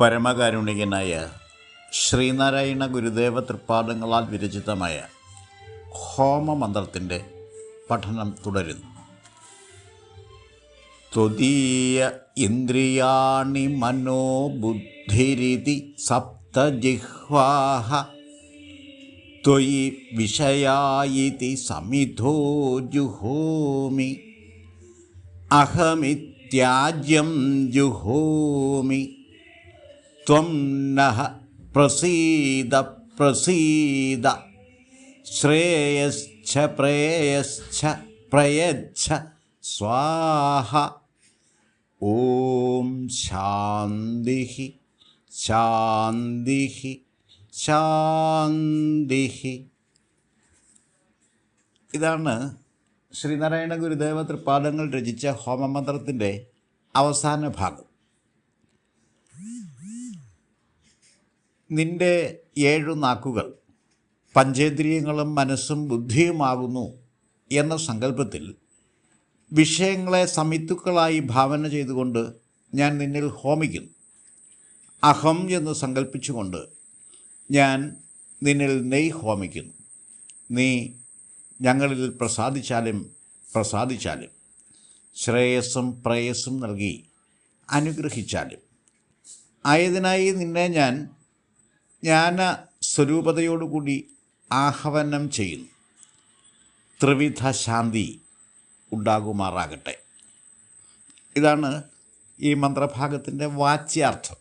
പരമകാരുണികനായ ശ്രീനാരായണ ഗുരുദേവ തൃപ്പാദങ്ങളാൽ വിരചിതമായ ഹോമമന്ത്രത്തിന്റെ പഠനം തുടരുന്നു. ത്വദീയ ഇന്ദ്രിയാണി മനോബുദ്ധിരിതി സപ്തജിഹ്വാഹ ത്വയി വിഷയായിതി സമിധോ ജുഹോമി അഹമിത്യാജ്യം ജുഹോമി ത്വം നഹ പ്രസീദ പ്രസീദ. ശ്രേയശ്ച പ്രേയശ്ച പ്രയച്ഛ സ്വാഹ. ഓം ശാന്തി ശാന്തി ശാന്തി ഇതാണ് ശ്രീനാരായണ ഗുരുദേവ തൃപ്പാദങ്ങൾ രചിച്ച ഹോമമന്ത്രത്തിന്റെ അവസാന ഭാഗം. നിന്റെ ഏഴു നാക്കുകൾ പഞ്ചേന്ദ്രിയങ്ങളും മനസ്സും ബുദ്ധിയുമാകുന്നു എന്ന സങ്കല്പത്തിൽ വിഷയങ്ങളെ സമിത്തുക്കളായി ഭാവന ചെയ്തുകൊണ്ട് ഞാൻ നിന്നിൽ ഹോമിക്കുന്നു അഹം എന്ന് സങ്കല്പിച്ചുകൊണ്ട് ഞാൻ നിന്നിൽ നെയ് ഹോമിക്കുന്നു നീ ഞങ്ങളിൽ പ്രസാദിച്ചാലും പ്രസാദിച്ചാലും ശ്രേയസ്സും പ്രേയസ്സും നൽകി അനുഗ്രഹിച്ചാലും. ആയതിനായി നിന്നെ ഞാൻ ജ്ഞാന സ്വരൂപതയോടുകൂടി ആഹ്വാനം ചെയ്യുന്നു. ത്രിവിധ ശാന്തി ഉണ്ടാകുമാറാകട്ടെ. ഇതാണ് ഈ മന്ത്രഭാഗത്തിന്റെ വാച്യാർത്ഥം.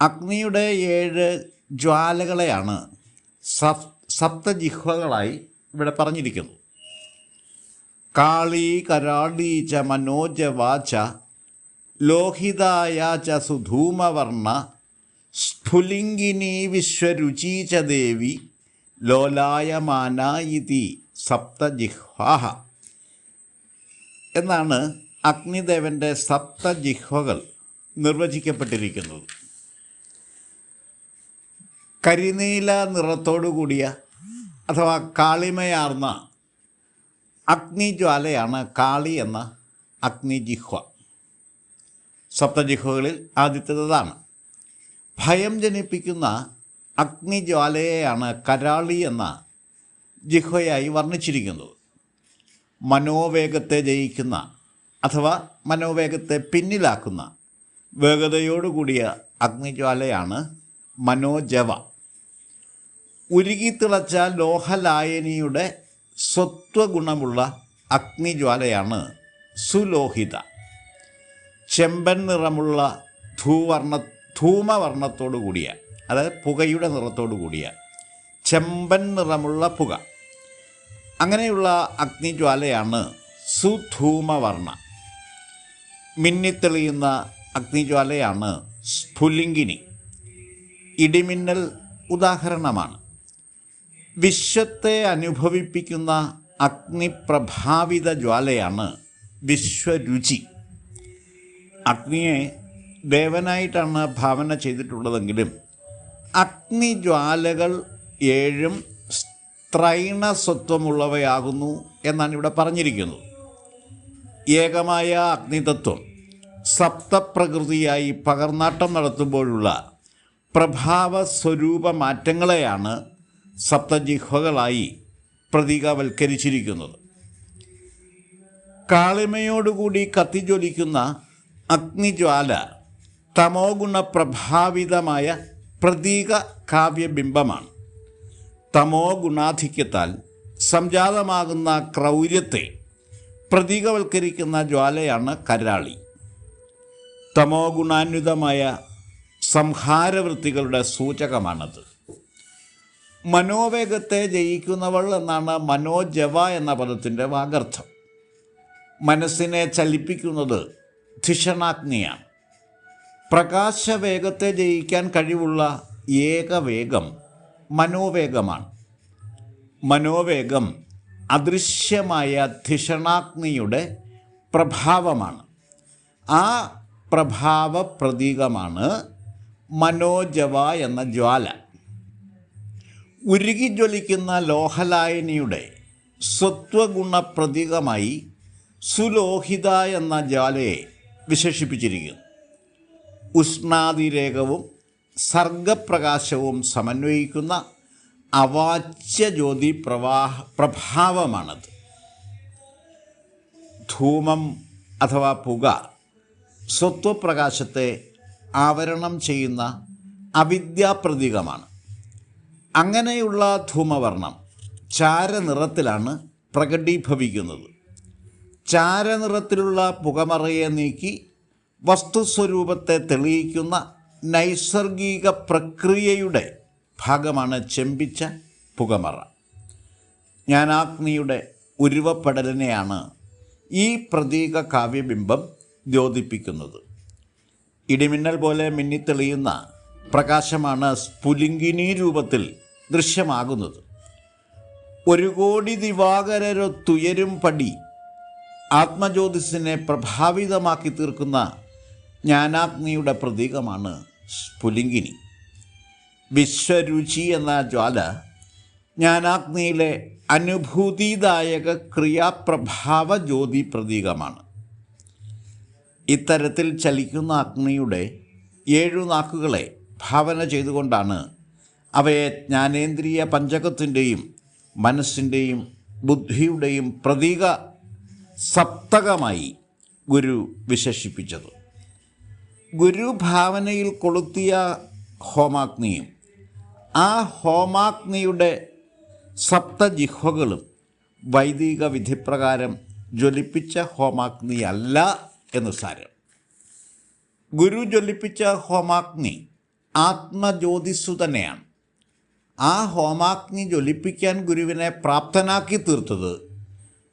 അഗ്നിയുടെ ഏഴ് ജ്വാലകളെയാണ് സപ് സപ്തജിഹ്വകളായി ഇവിടെ പറഞ്ഞിരിക്കുന്നത് കാളി കരാളി ച മനോജ വാച ലോഹിതായ ച സുധൂമവർണ സ്ഫുലിംഗിനി വിശ്വരുചീച്ച ദേവി ലോലായമാന ഇതി സപ്തജിഹ്വാഹ. എന്നാണ് അഗ്നിദേവന്റെ സപ്തജിഹ്വകൾ നിർവചിക്കപ്പെട്ടിരിക്കുന്നത്. കരിനീല നിറത്തോടു കൂടിയ അഥവാ കാളിമയാർന്ന അഗ്നിജ്വാലയാണ് കാളി എന്ന അഗ്നിജിഹ്വ. സപ്തജിഹ്വകളിൽ ആദ്യത്തേതാണ്. ഭയം ജനിപ്പിക്കുന്ന അഗ്നിജ്വാലയെയാണ് കരാളി എന്ന ജിഹ്വയായി വർണിച്ചിരിക്കുന്നത്. മനോവേഗത്തെ ജയിക്കുന്ന അഥവാ മനോവേഗത്തെ പിന്നിലാക്കുന്ന വേഗതയോടുകൂടിയ അഗ്നിജ്വാലയാണ് മനോജവ. ഉരുകിത്തിളച്ച ലോഹലായനിയുടെ സ്വത്വഗുണമുള്ള അഗ്നിജ്വാലയാണ് സുലോഹിത. ചെമ്പൻ നിറമുള്ള ധൂവർണ ധൂമവർണത്തോടു കൂടിയ അതായത് പുകയുടെ നിറത്തോടു കൂടിയ ചെമ്പൻ നിറമുള്ള പുക. അങ്ങനെയുള്ള അഗ്നിജ്വാലയാണ് സുധൂമവർണ. മിന്നിത്തെളിയുന്ന അഗ്നിജ്വാലയാണ് സ്ഫുലിംഗിനി. ഇടിമിന്നൽ ഉദാഹരണമാണ്. വിശ്വത്തെ അനുഭവിപ്പിക്കുന്ന അഗ്നിപ്രഭാവിത ജ്വാലയാണ് വിശ്വരുചി. അഗ്നിയെ ദേവനായിട്ടാണ് ഭാവന ചെയ്തിട്ടുള്ളതെങ്കിലും അഗ്നിജ്വാലകൾ ഏഴും സ്ത്രൈണസ്വത്വമുള്ളവയാകുന്നു എന്നാണ് ഇവിടെ പറഞ്ഞിരിക്കുന്നത്. ഏകമായ അഗ്നിതത്വം സപ്തപ്രകൃതിയായി പകർന്നാട്ടം നടത്തുമ്പോഴുള്ള പ്രഭാവ സ്വരൂപ മാറ്റങ്ങളെയാണ് സപ്തജിഹ്വകളായി പ്രതീകവൽക്കരിച്ചിരിക്കുന്നത്. കാളിമയോടുകൂടി കത്തിജ്വലിക്കുന്ന അഗ്നിജ്വാല തമോ ഗുണപ്രഭാവിതമായ പ്രതീക കാവ്യബിംബമാണ്. തമോ ഗുണാധിക്യത്താൽ സംജാതമാകുന്ന ക്രൗര്യത്തെ പ്രതീകവൽക്കരിക്കുന്ന ജ്വാലയാണ് കരാളി. തമോ ഗുണാന്വിതമായ സംഹാരവൃത്തികളുടെ സൂചകമാണത്. മനോവേഗത്തെ ജയിക്കുന്നവൾ എന്നാണ് മനോജവ എന്ന പദത്തിന്റെ വാഗർത്ഥം. മനസ്സിനെ ചലിപ്പിക്കുന്നത് ധിഷണാഗ്നിയാണ് പ്രകാശവേഗത്തെ ജയിക്കാൻ കഴിവുള്ള ഏകവേഗം മനോവേഗമാണ്. മനോവേഗം അദൃശ്യമായ ധിഷണാഗ്നിയുടെ പ്രഭാവമാണ്. ആ പ്രഭാവ പ്രതീകമാണ് മനോജവ എന്ന ജ്വാല. ഉരുകി ജ്വലിക്കുന്ന ലോഹലായനിയുടെ സ്വത്വഗുണ പ്രതീകമായി സുലോഹിത എന്ന ജ്വാലയെ വിശേഷിപ്പിച്ചിരിക്കുന്നു. ഉഷ്ണാതിരേകവും സർഗപ്രകാശവും സമന്വയിക്കുന്ന അവാച്യ ജ്യോതി പ്രവാഹ പ്രഭാവമാണത്. ധൂമം അഥവാ പുക സ്വത്വപ്രകാശത്തെ ആവരണം ചെയ്യുന്ന അവിദ്യാപ്രതീകമാണ്. അങ്ങനെയുള്ള ധൂമവർണം ചാരനിറത്തിലാണ് പ്രകടീഭവിക്കുന്നത്. ചാരനിറത്തിലുള്ള പുകമറയെ നീക്കി വസ്തുസ്വരൂപത്തെ തെളിയിക്കുന്ന നൈസർഗിക പ്രക്രിയയുടെ ഭാഗമാണ് ചെമ്പിച്ച പുകമറ. ജ്ഞാനാഗ്നിയുടെ ഉരുവപ്പെടലിനെയാണ് ഈ പ്രതീക കാവ്യബിംബം ദ്യോതിപ്പിക്കുന്നത്. ഇടിമിന്നൽ പോലെ മിന്നിത്തെളിയുന്ന പ്രകാശമാണ് സ്ഫുലിംഗിനി രൂപത്തിൽ ദൃശ്യമാകുന്നത്. ഒരു കോടി ദിവാകരരൊത്തുയരും പടി ആത്മജ്യോതിസിനെ പ്രഭാവിതമാക്കി തീർക്കുന്ന ജ്ഞാനാഗ്നിയുടെ പ്രതീകമാണ് സ്ഫുലിംഗിനി. വിശ്വരുചി എന്ന ജ്വാല ജ്ഞാനാഗ്നിയിലെ അനുഭൂതിദായക ക്രിയാപ്രഭാവ ജ്യോതി പ്രതീകമാണ്. ഇത്തരത്തിൽ ചലിക്കുന്ന അഗ്നിയുടെ ഏഴു നാക്കുകളെ ഭാവന ചെയ്തുകൊണ്ടാണ് അവയെ ജ്ഞാനേന്ദ്രിയ പഞ്ചകത്തിന്റെയും മനസ്സിന്റെയും ബുദ്ധിയുടെയും പ്രതീക സപ്തകമായി ഗുരു വിശേഷിപ്പിച്ചത്. ഗുരു ഭാവനയിൽ കൊളുത്തിയ ഹോമാഗ്നിയും ആ ഹോമാഗ്നിയുടെ സപ്തജിഹ്വകളും വൈദിക വിധിപ്രകാരം ജ്വലിപ്പിച്ച ഹോമാഗ്നി അല്ല എന്ന് സാരം. ഗുരു ജ്വലിപ്പിച്ച ഹോമാഗ്നി ആത്മജ്യോതിസ്സു തന്നെയാണ്. ആ ഹോമാഗ്നി ജ്വലിപ്പിക്കാൻ ഗുരുവിനെ പ്രാപ്തനാക്കി തീർത്തത്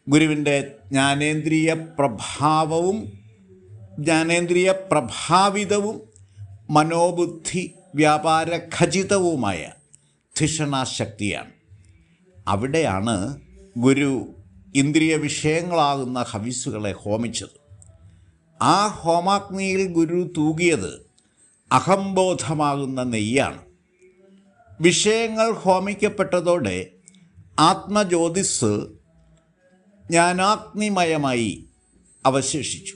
ഗുരുവിന്റെ ജ്ഞാനേന്ദ്രിയ പ്രഭാവവും ജ്ഞാനേന്ദ്രിയ പ്രഭാവിതവും മനോബുദ്ധി വ്യാപാര ഖചിതവുമായ ധിഷണാശക്തിയാണ്. അവിടെയാണ് ഗുരു ഇന്ദ്രിയ വിഷയങ്ങളാകുന്ന ഹവിസുകളെ ഹോമിച്ചത്. ആ ഹോമാഗ്നിയിൽ ഗുരു തൂകിയത് അഹംബോധമാകുന്ന നെയ്യാണ്. വിഷയങ്ങൾ ഹോമിക്കപ്പെട്ടതോടെ ആത്മജ്യോതിസ് ജ്ഞാനാഗ്നിമയമായി അവശേഷിച്ചു.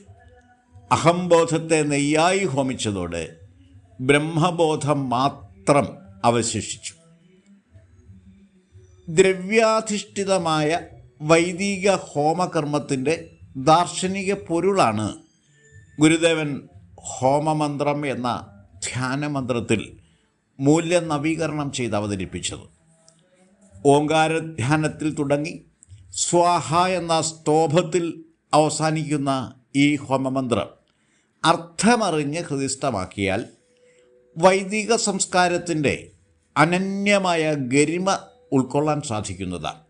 അഹംബോധത്തെ നെയ്യായി ഹോമിച്ചതോടെ ബ്രഹ്മബോധം മാത്രം അവശേഷിച്ചു. ദ്രവ്യാധിഷ്ഠിതമായ വൈദിക ഹോമകർമ്മത്തിന്റെ ദാർശനിക പൊരുളാണ് ഗുരുദേവൻ ഹോമമന്ത്രം എന്ന ധ്യാനമന്ത്രത്തിൽ മൂല്യനവീകരണം ചെയ്ത് അവതരിപ്പിച്ചത്. ഓങ്കാരധ്യാനത്തിൽ തുടങ്ങി സ്വാഹ എന്ന സ്തോഭത്തിൽ അവസാനിക്കുന്ന ഈ ഹോമമന്ത്രം അർത്ഥമറിഞ്ഞ് ഹൃദിസ്ഥമാക്കിയാൽ വൈദിക സംസ്കാരത്തിന്റെ അനന്യമായ ഗരിമ ഉൾക്കൊള്ളാൻ സാധിക്കുന്നതാണ്.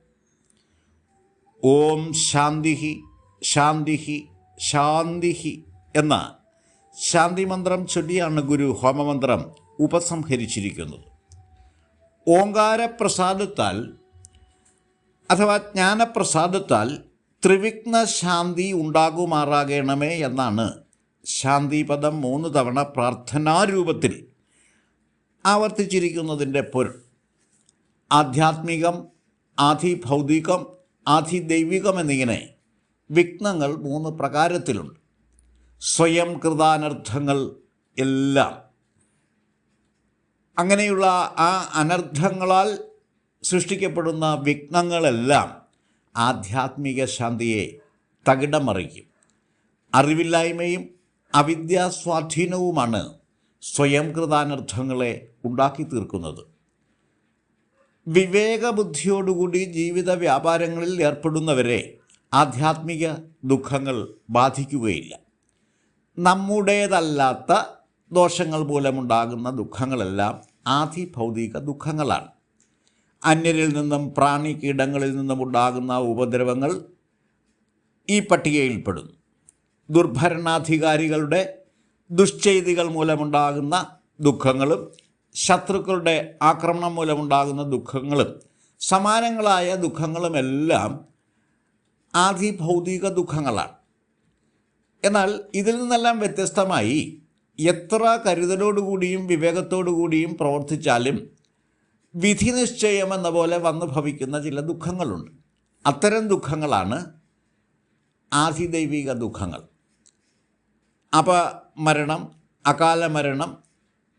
ഓം ശാന്തിഹി ശാന്തിഹി ശാന്തിഹി എന്ന ശാന്തിമന്ത്രം ചൊല്ലിയാണ് ഗുരു ഹോമമന്ത്രം ഉപസംഹരിച്ചിരിക്കുന്നത്. ഓങ്കാരപ്രസാദത്താൽ അഥവാ ജ്ഞാനപ്രസാദത്താൽ ത്രിവിഘ്ന ശാന്തി ഉണ്ടാകുമാറാകണമേ എന്നാണ് ശാന്തിപദം മൂന്ന് തവണ പ്രാർത്ഥനാരൂപത്തിൽ ആവർത്തിച്ചിരിക്കുന്നതിന്റെ പൊരുൾ. ആധ്യാത്മികം ആധിഭൗതികം ആധിദൈവികം എന്നിങ്ങനെ വിഘ്നങ്ങൾ മൂന്ന് പ്രകാരത്തിലുണ്ട്. സ്വയം കൃതാനർത്ഥങ്ങൾ എല്ലാം. അങ്ങനെയുള്ള ആ അനർത്ഥങ്ങളാൽ സൃഷ്ടിക്കപ്പെടുന്ന വിഘ്നങ്ങളെല്ലാം ആധ്യാത്മിക ശാന്തിയെ തകിടമറിക്കും അറിവില്ലായ്മയും അവിദ്യാസ്വാധീനവുമാണ് സ്വയം കൃതാനർത്ഥങ്ങളെ ഉണ്ടാക്കി തീർക്കുന്നത് വിവേകബുദ്ധിയോടുകൂടി ജീവിത വ്യാപാരങ്ങളിൽ ഏർപ്പെടുന്നവരെ ആധ്യാത്മിക ദുഃഖങ്ങൾ ബാധിക്കുകയില്ല. നമ്മുടേതല്ലാത്ത ദോഷങ്ങൾ മൂലമുണ്ടാകുന്ന ദുഃഖങ്ങളെല്ലാം ആധിഭൗതിക ദുഃഖങ്ങളാണ്. അന്യരിൽ നിന്നും പ്രാണി കീടങ്ങളിൽ നിന്നും ഉണ്ടാകുന്ന ഉപദ്രവങ്ങൾ ഈ പട്ടികയിൽപ്പെടുന്നു. ദുർഭരണാധികാരികളുടെ ദുശ്ചെയ്തികൾ മൂലമുണ്ടാകുന്ന ദുഃഖങ്ങളും ശത്രുക്കളുടെ ആക്രമണം മൂലമുണ്ടാകുന്ന ദുഃഖങ്ങളും സമാനങ്ങളായ ദുഃഖങ്ങളുമെല്ലാം ആധിഭൗതിക ദുഃഖങ്ങളാണ്. എന്നാൽ ഇതിൽ നിന്നെല്ലാം വ്യത്യസ്തമായി എത്ര കരുതലോടുകൂടിയും വിവേകത്തോടുകൂടിയും പ്രവർത്തിച്ചാലും വിധി നിശ്ചയം എന്ന പോലെ വന്നു ഭവിക്കുന്ന ചില ദുഃഖങ്ങളുണ്ട്. അത്തരം ദുഃഖങ്ങളാണ് ആധിദൈവിക ദുഃഖങ്ങൾ. അപമരണം അകാല മരണം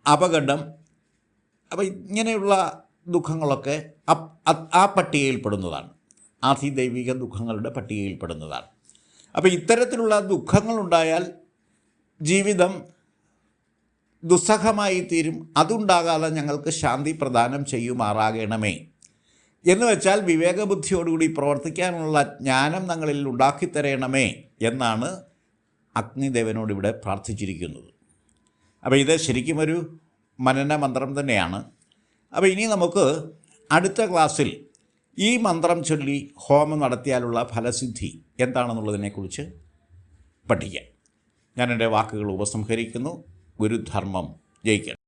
അപകടം അപ്പോൾ ഇങ്ങനെയുള്ള ദുഃഖങ്ങളൊക്കെ ആ പട്ടികയിൽപ്പെടുന്നതാണ് ആധിദൈവിക ദുഃഖങ്ങളുടെ പട്ടികയിൽപ്പെടുന്നതാണ് അപ്പോൾ ഇത്തരത്തിലുള്ള ദുഃഖങ്ങളുണ്ടായാൽ ജീവിതം ദുസ്സഹമായി തീരും. അതുണ്ടാകാതെ ഞങ്ങൾക്ക് ശാന്തി പ്രദാനം ചെയ്യുമാറാകണമേ. എന്ന് വെച്ചാൽ വിവേകബുദ്ധിയോടുകൂടി പ്രവർത്തിക്കാനുള്ള ജ്ഞാനം ഞങ്ങളിൽ ഉണ്ടാക്കിത്തരണമേ എന്നാണ് അഗ്നിദേവനോട് ഇവിടെ പ്രാർത്ഥിച്ചിരിക്കുന്നത്. അപ്പോൾ ഇത് ശരിക്കും ഒരു മനന മന്ത്രം തന്നെയാണ്. അപ്പോൾ ഇനി നമുക്ക് അടുത്ത ക്ലാസ്സിൽ ഈ മന്ത്രം ചൊല്ലി ഹോമം നടത്തിയാലുള്ള ഫലസിദ്ധി എന്താണെന്നുള്ളതിനെക്കുറിച്ച് പഠിക്കാം. ഞാൻ എന്റെ വാക്കുകൾ ഉപസംഹരിക്കുന്നു. ഗുരുധർമ്മം ജയിക്കണം.